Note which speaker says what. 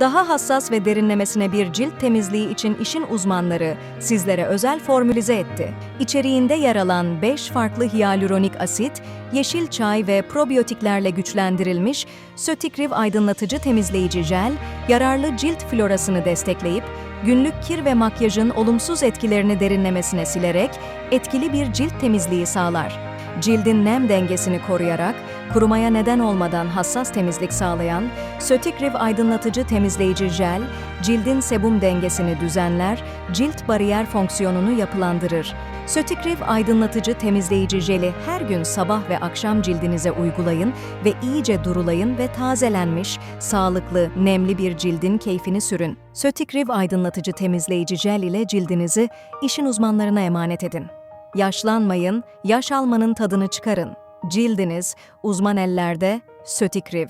Speaker 1: Daha hassas ve derinlemesine bir cilt temizliği için işin uzmanları sizlere özel formülize etti. İçeriğinde yer alan 5 farklı hyaluronik asit, yeşil çay ve probiyotiklerle güçlendirilmiş Sötikriv aydınlatıcı temizleyici jel, yararlı cilt florasını destekleyip günlük kir ve makyajın olumsuz etkilerini derinlemesine silerek etkili bir cilt temizliği sağlar. Cildin nem dengesini koruyarak, kurumaya neden olmadan hassas temizlik sağlayan Sötikriv aydınlatıcı temizleyici jel, cildin sebum dengesini düzenler, cilt bariyer fonksiyonunu yapılandırır. Sötikriv aydınlatıcı temizleyici jeli her gün sabah ve akşam cildinize uygulayın ve iyice durulayın ve tazelenmiş, sağlıklı, nemli bir cildin keyfini sürün. Sötikriv aydınlatıcı temizleyici jel ile cildinizi işin uzmanlarına emanet edin. Yaşlanmayın, yaş almanın tadını çıkarın. Cildiniz uzman ellerde Sötikriv.